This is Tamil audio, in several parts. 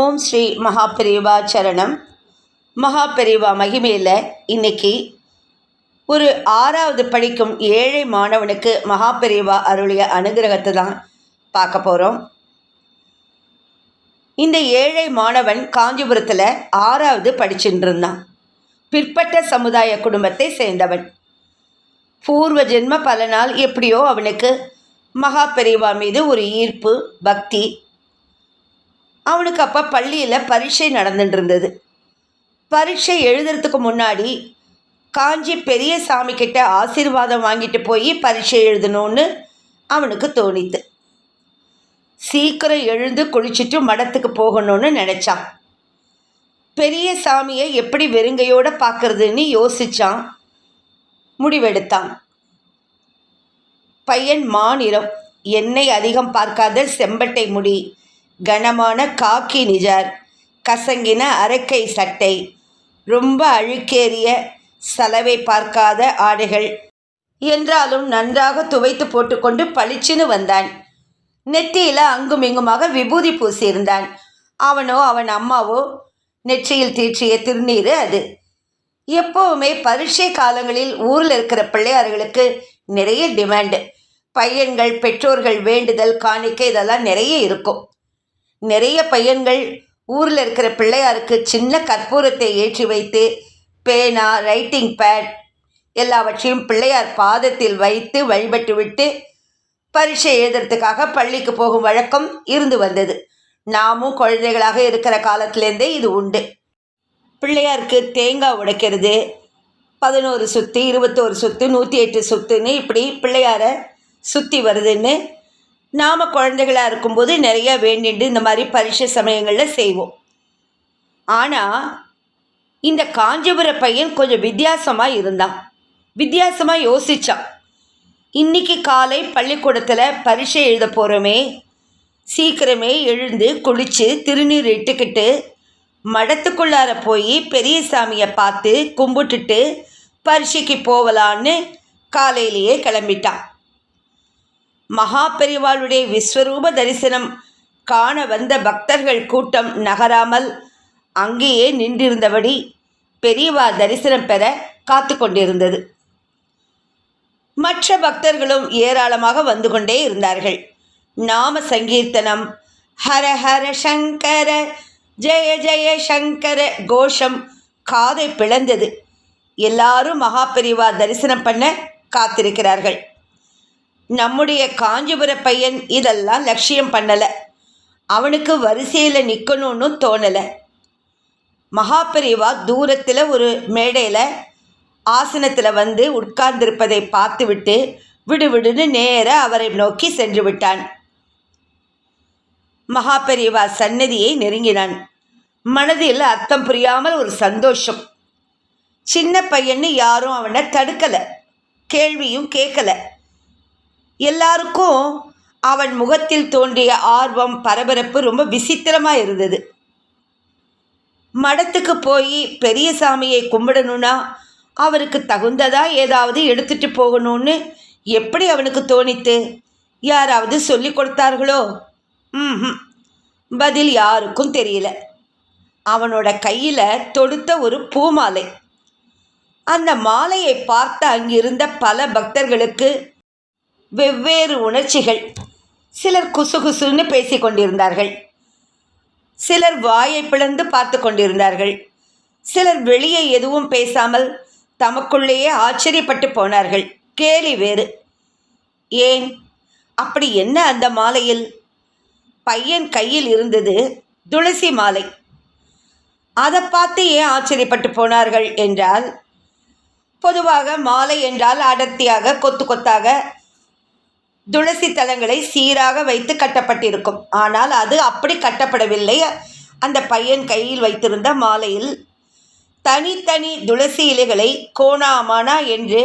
ஓம் ஸ்ரீ மகாபெரிவா சரணம். மகாபெரிவா மகிமையில் இன்னைக்கு ஒரு ஆறாவது படிக்கும் ஏழை மாணவனுக்கு மகாபெரிவா அருளிய அனுகிரகத்தை தான் பார்க்க போகிறோம் இந்த ஏழை மாணவன் காஞ்சிபுரத்தில் ஆறாவது படிச்சுட்டு இருந்தான். பிற்பட்ட சமுதாய குடும்பத்தை சேர்ந்தவன். பூர்வ ஜென்ம பலனால் எப்படியோ அவனுக்கு மகாபெரிவா மீது ஒரு ஈர்ப்பு பக்தி அவனுக்கு அப்போ பள்ளியில் பரீட்சை நடந்துட்டு இருந்தது பரீட்சை எழுதுறதுக்கு முன்னாடி காஞ்சி பெரிய சாமி கிட்ட ஆசீர்வாதம் வாங்கிட்டு போய் பரீட்சை எழுதணும்னு அவனுக்கு தோணித்து. சீக்கிரம் எழுந்து குளிச்சுட்டு மடத்துக்கு போகணும்னு நினச்சான். பெரிய சாமியை எப்படி வெறுங்கையோட பார்க்கறதுன்னு யோசிச்சான். முடிவெடுத்தான். பையன் மாநிறம் எண்ணெய் அதிகம் பார்க்காத செம்பட்டை முடி கனமான காக்கி நிஜார். கசங்கின அரக்கை சட்டை. ரொம்ப அழுக்கேறிய செலவை பார்க்காத ஆடைகள். என்றாலும் நன்றாக துவைத்து போட்டுக்கொண்டு பளிச்சுன்னு வந்தான். நெற்றியில் அங்கும் இங்குமாக விபூதி பூசியிருந்தான். அவனோ அவன் அம்மாவோ நெற்றியில் தீற்றிய திருநீர் அது. எப்போவுமே பரீட்சை காலங்களில் ஊரில் இருக்கிற பிள்ளையார்களுக்கு நிறைய டிமாண்டு. பையன்கள் பெற்றோர்கள் வேண்டுதல் காணிக்கை இதெல்லாம் நிறைய இருக்கும். நிறைய பையன்கள் ஊரில் இருக்கிற பிள்ளையாருக்கு சின்ன கற்பூரத்தை ஏற்றி வைத்து பேனா ரைட்டிங் பேட் எல்லாவற்றையும் பிள்ளையார் பாதத்தில் வைத்து வழிபட்டு விட்டு பரீட்சை எழுதுறதுக்காக பள்ளிக்கு போகும் வழக்கம் இருந்து வந்தது. நாமும் குழந்தைகளாக இருக்கிற காலத்திலேருந்தே இது உண்டு. பிள்ளையாருக்கு தேங்காய் உடைக்கிறது பதினோரு சுத்து இருபத்தோரு சுத்து நூற்றி எட்டு சுத்துன்னு இப்படி பிள்ளையாரை சுற்றி வருதுன்னு நாம் குழந்தைகளாக இருக்கும்போது நிறைய வேண்டிட்டு இந்த மாதிரி பரீட்சை சமயங்களில் செய்வோம். ஆனால் இந்த காஞ்சிபுர பையன் கொஞ்சம் வித்தியாசமாக இருந்தான். வித்தியாசமாக யோசித்தான் இன்றைக்கி காலை பள்ளிக்கூடத்தில் பரீட்சை எழுத போகிறோமே சீக்கிரமே எழுந்து குளித்து திருநீர் இட்டுக்கிட்டு மடத்துக்குள்ளார போய் பெரிய சாமியை பார்த்து கும்பிட்டுட்டு பரீட்சைக்கு போகலான்னு காலையிலேயே கிளம்பிட்டான். மகாபெரிவாளுடைய விஸ்வரூப தரிசனம் காண வந்த பக்தர்கள் கூட்டம் நகராமல் அங்கேயே நின்றிருந்தபடி பெரியவா தரிசனம் பெற காத்து கொண்டிருந்தது. மற்ற பக்தர்களும் ஏராளமாக வந்து கொண்டே இருந்தார்கள். நாம சங்கீர்த்தனம் ஹர ஹர சங்கர ஜெய ஜெய சங்கர கோஷம் காதை பிளந்தது. எல்லாரும் மகாபெரிவா தரிசனம் பண்ண காத்திருக்கிறார்கள். நம்முடைய காஞ்சிபுர பையன் இதெல்லாம் லட்சியம் பண்ணலை. அவனுக்கு வரிசையில் நிற்கணும்னு தோணலை. மகாபெரிவா தூரத்தில் ஒரு மேடையில் ஆசனத்தில் வந்து உட்கார்ந்திருப்பதை பார்த்துவிட்டு விடுவிடுன்னு நேர அவரை நோக்கி சென்று விட்டான். மகாபெரிவா சன்னதியை நெருங்கினான். மனதில் அர்த்தம் புரியாமல் ஒரு சந்தோஷம். சின்ன பையன்னு யாரும் அவனை தடுக்கலை. கேள்வியும் கேட்கலை. எல்லாருக்கும் அவன் முகத்தில் தோன்றிய ஆர்வம் பரபரப்பு ரொம்ப விசித்திரமாக இருந்தது. மடத்துக்கு போய் பெரிய சாமியை கும்பிடணும்னா அவருக்கு தகுந்ததாக ஏதாவது எடுத்துட்டு போகணும்னு எப்படி அவனுக்கு தோணித்து? யாராவது சொல்லி கொடுத்தார்களோ? ம் பதில் யாருக்கும் தெரியல. அவனோட கையில் தொடுத்த ஒரு பூமாலை. அந்த மாலையை பார்த்த அங்கிருந்த பல பக்தர்களுக்கு வெவ்வேறு உணர்ச்சிகள். சிலர் குசுகுசுன்னு பேசி கொண்டிருந்தார்கள். சிலர் வாயை பிளந்து பார்த்து கொண்டிருந்தார்கள். சிலர் வெளியே எதுவும் பேசாமல் தமக்குள்ளேயே ஆச்சரியப்பட்டு போனார்கள். கேலி வேறு. ஏன்? அப்படி என்ன அந்த மாலையில்? பையன் கையில் இருந்தது துளசி மாலை. அதை பார்த்து ஏன் ஆச்சரியப்பட்டு போனார்கள்? என்றால் பொதுவாக மாலை என்றால் அடர்த்தியாக கொத்து கொத்தாக துளசி தலங்களை சீராக வைத்து கட்டப்பட்டிருக்கும். ஆனால் அது அப்படி கட்டப்படவில்லை. அந்த பையன் கையில் வைத்திருந்த மாலையில் தனித்தனி துளசி இலைகளை கோணாமானா என்று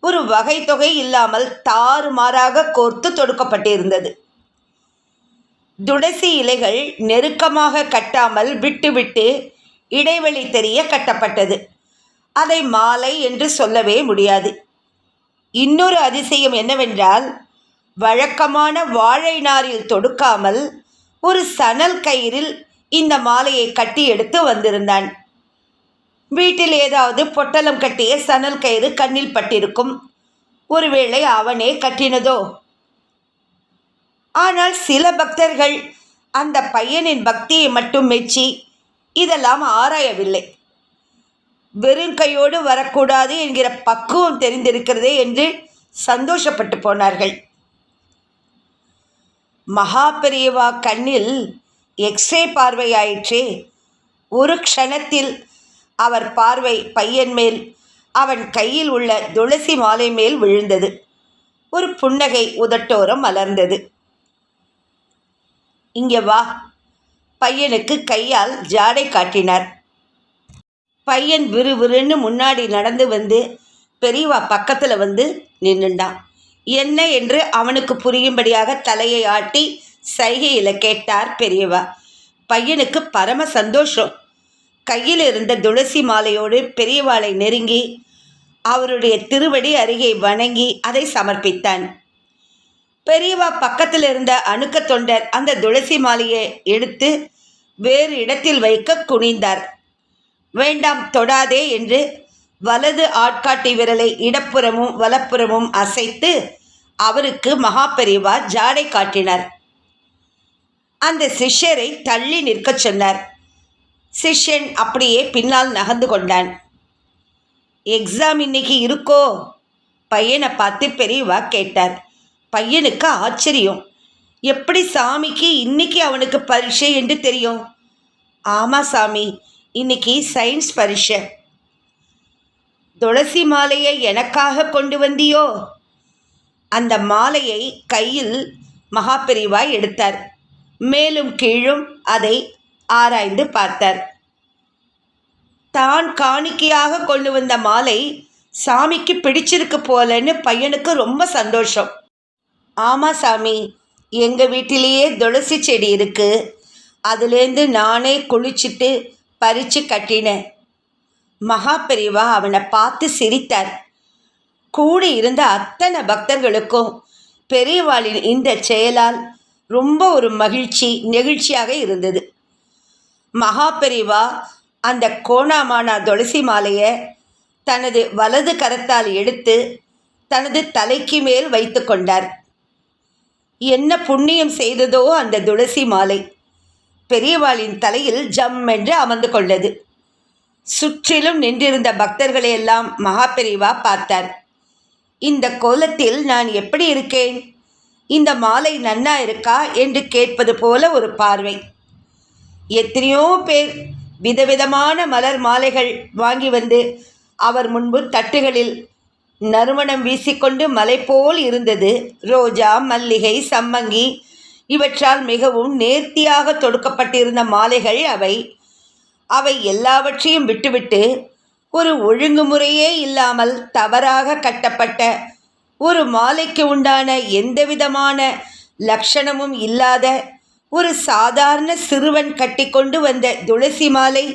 ஒரு வகை தொகை இல்லாமல் தாறுமாறாக கோர்த்து தொடுக்கப்பட்டிருந்தது. துளசி இலைகள் நெருக்கமாக கட்டாமல் விட்டுவிட்டு இடைவெளி தெரிய கட்டப்பட்டது. அதை மாலை என்று சொல்லவே முடியாது. இன்னொரு அதிசயம் என்னவென்றால் வழக்கமான வாழை நாரில் தொடுக்காமல் ஒரு சணல் கயிறில் இந்த மாலையை கட்டி எடுத்து வந்திருந்தான். வீட்டில் ஏதாவது பொட்டலம் கட்டிய சணல் கயிறு கண்ணில் பட்டிருக்கும். ஒருவேளை அவனே கட்டினதோ? ஆனால் சில பக்தர்கள் அந்த பையனின் பக்தியை மட்டும் மெச்சி இதெல்லாம் ஆராயவில்லை. வெறும் கையோடு வரக்கூடாது என்கிற பக்குவம் தெரிந்திருக்கிறதே என்று சந்தோஷப்பட்டு போனார்கள். மகா பெரியவா கண்ணில் எக்ஸ்ரே பார்வையாயிற்றே. ஒரு க்ஷணத்தில் அவர் பார்வை பையன் மேல் அவன் கையில் உள்ள துளசி மாலை மேல் விழுந்தது. ஒரு புன்னகை உதட்டோரம் மலர்ந்தது. இங்கே வா. பையனுக்கு கையால் ஜாடை காட்டினார். பையன் விறுவிறுன்னு முன்னாடி நடந்து வந்து பெரியவா பக்கத்தில் வந்து நின்றுண்டான் என்ன என்று அவனுக்கு புரியும்படியாக தலையை ஆட்டி சைகையில் கேட்டார் பெரியவா. பையனுக்கு பரம சந்தோஷம். கையில் இருந்த துளசி மாலையோடு பெரியவாளை நெருங்கி அவருடைய திருவடி அருகே வணங்கி அதை சமர்ப்பித்தான். பெரியவா பக்கத்தில் இருந்த அணுக்க தொண்டர் அந்த துளசி மாலையை எடுத்து வேறு இடத்தில் வைக்க குனிந்தார். வேண்டாம் தொடாதே என்று வலது ஆட்காட்டி விரலை இடப்புறமும் வலப்புறமும் அசைத்து அவருக்கு மகா ஜாடை காட்டினார். அந்த சிஷ்யரை தள்ளி நிற்கச் சொன்னார். சிஷ்யன் அப்படியே பின்னால் நகர்ந்து கொண்டான். எக்ஸாம் இன்னைக்கு இருக்கோ? பையனை பார்த்து பெரியவா கேட்டார். பையனுக்கு ஆச்சரியம். எப்படி சாமிக்கு இன்னைக்கு அவனுக்கு பரீட்சை என்று தெரியும்? ஆமாம் சாமி இன்னைக்கு சயின்ஸ் பரீட்சை. துளசி மாலையை எனக்காக கொண்டு வந்தியோ? அந்த மாலையை கையில் மகாபெரிவா எடுத்தார். மேலும் கீழும் அதை ஆராய்ந்து பார்த்தார். தான் காணிக்கையாக கொண்டு வந்த மாலை சாமிக்கு பிடிச்சிருக்கு போலன்னு பையனுக்கு ரொம்ப சந்தோஷம். ஆமாம் சாமி எங்கள் வீட்டிலேயே துளசி செடி இருக்குது அதுலேருந்து நானே குளிச்சுட்டு பறித்து கட்டினேன். மகா அவனை பார்த்து சிரித்தார். கூடி இருந்த அத்தனை பக்தர்களுக்கும் பெரியவாளின் இந்த செயலால் ரொம்ப ஒரு மகிழ்ச்சி நெகிழ்ச்சியாக இருந்தது. மகா பெரிவா அந்த கோணாமானா துளசி மாலையை தனது வலது கரத்தால் எடுத்து தனது தலைக்கு மேல் வைத்து கொண்டார். என்ன புண்ணியம் செய்ததோ அந்த துளசி மாலை பெரியவாளின் தலையில் ஜம் என்று அமர்ந்து கொண்டது. சுற்றிலும் நின்றிருந்த பக்தர்களையெல்லாம் மகா பெரியவா பார்த்தார். இந்த கோலத்தில் நான் எப்படி இருக்கேன்? இந்த மாலை நன்னா இருக்கா? என்று கேட்பது போல ஒரு பார்வை. எத்தனையோ பேர் விதவிதமான மலர் மாலைகள் வாங்கி வந்து அவர் முன்பு தட்டுகளில் நறுமணம் வீசிக்கொண்டு மலை போல் இருந்தது. ரோஜா மல்லிகை சம்மங்கி இவற்றால் மிகவும் நேர்த்தியாக தொடுக்கப்பட்டிருந்த மாலைகள் அவை. அவை எல்லாவற்றையும் விட்டுவிட்டு ஒரு ஒழுங்குமுறையே இல்லாமல் தவறாக கட்டப்பட்ட ஒரு மாலைக்கு உண்டான எந்தவிதமான லட்சணமும் இல்லாத ஒரு சாதாரண சிறுவன் கட்டிக்கொண்டு வந்த துளசி மாலை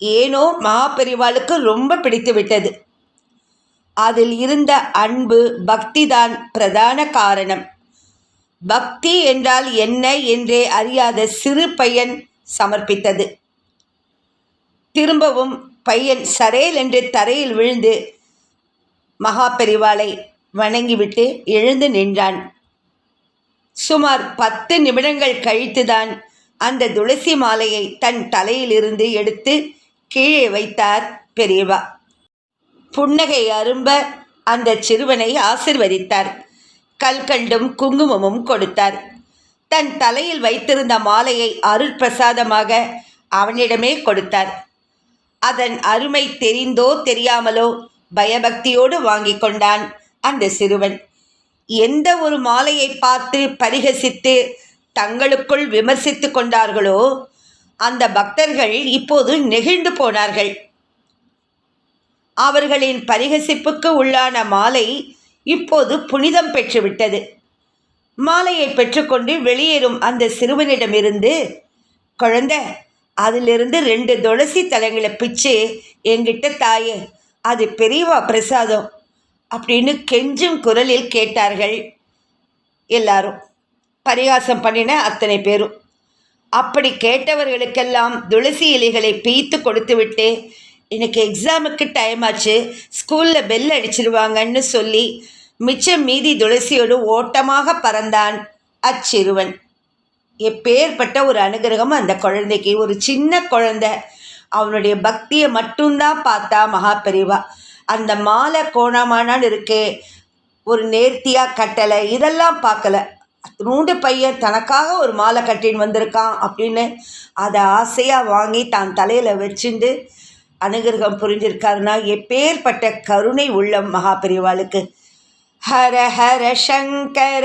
ஏனோ மகாபெரிவாளுக்கு ரொம்ப பிடித்து விட்டது அதில் இருந்த அன்பு பக்திதான் பிரதான காரணம். பக்தி என்றால் என்ன என்றே அறியாத சிறு பையன் சமர்ப்பித்தது. திரும்பவும் பையன் சரேல் என்று தரையில் விழுந்து மகா பெரிவாளை வணங்கிவிட்டு எழுந்து நின்றான். சுமார் பத்து நிமிடங்கள் கழித்துதான் அந்த துளசி மாலையை தன் தலையிலிருந்து எடுத்து கீழே வைத்தார் பெரியவா. புன்னகை அரும்ப அந்த சிறுவனை ஆசிர்வதித்தார். கல்கண்டும் குங்குமமும் கொடுத்தார். தன் தலையில் வைத்திருந்த மாலையை அருள் பிரசாதமாக அவனிடமே கொடுத்தார். அதன் அருமை தெரிந்தோ தெரியாமலோ பயபக்தியோடு வாங்கி கொண்டான் அந்த சிறுவன். எந்த ஒரு மாலையை பார்த்து பரிகசித்து தங்களுக்குள் விமர்சித்து கொண்டார்களோ அந்த பக்தர்கள் இப்போது நெகிழ்ந்து போனார்கள். அவர்களின் பரிகசிப்புக்கு உள்ளான மாலை இப்போது புனிதம் பெற்றுவிட்டது. மாலையை பெற்றுக்கொண்டு வெளியேறும் அந்த சிறுவனிடமிருந்து குழந்தை அதிலிருந்து ரெண்டு துளசி தலைங்களை பிச்சு என்கிட்ட தாயே அது பெரியவா பிரசாதம் அப்படின்னு கெஞ்சும் குரலில் கேட்டார்கள் எல்லாரும். பரிகாசம் பண்ணின அத்தனை பேரும். அப்படி கேட்டவர்களுக்கெல்லாம் துளசி இலைகளை பீத்து கொடுத்துவிட்டு எனக்கு எக்ஸாமுக்கு டைம் ஆச்சு ஸ்கூலில் பெல் அடிச்சிருவாங்கன்னு சொல்லி மிச்சம் மீதி துளசியோடு ஓட்டமாக பறந்தான் அச்சிறுவன். எப்பேற்பட்ட ஒரு அனுகிரகம் அந்த குழந்தைக்கு. ஒரு சின்ன குழந்தை அவனுடைய பக்தியை மட்டும்தான் பார்த்தா மகாபெரிவா அந்த மாலை கோணமானான்னு இருக்கே ஒரு நேர்த்தியாக கட்டலை இதெல்லாம் பார்க்கல. நூண்டு பையன் தனக்காக ஒரு மாலை கட்டின்னு வந்திருக்கான் அப்படின்னு அதை ஆசையாக வாங்கி தான் தலையில் வச்சுண்டு அனுகிரகம் புரிஞ்சிருக்காருன்னா எப்பேற்பட்ட கருணை உள்ளம் மகாபெரிவாளுக்கு ஹர ஹர சங்கர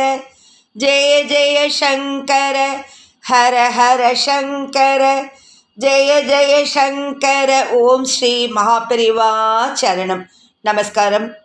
ஜெய ஜெய சங்கர ஹர ஹர சங்கர ஜெய ஜெய சங்கர. ஓம் ஸ்ரீ மகாபெரிவா சரணம். நமஸ்காரம்.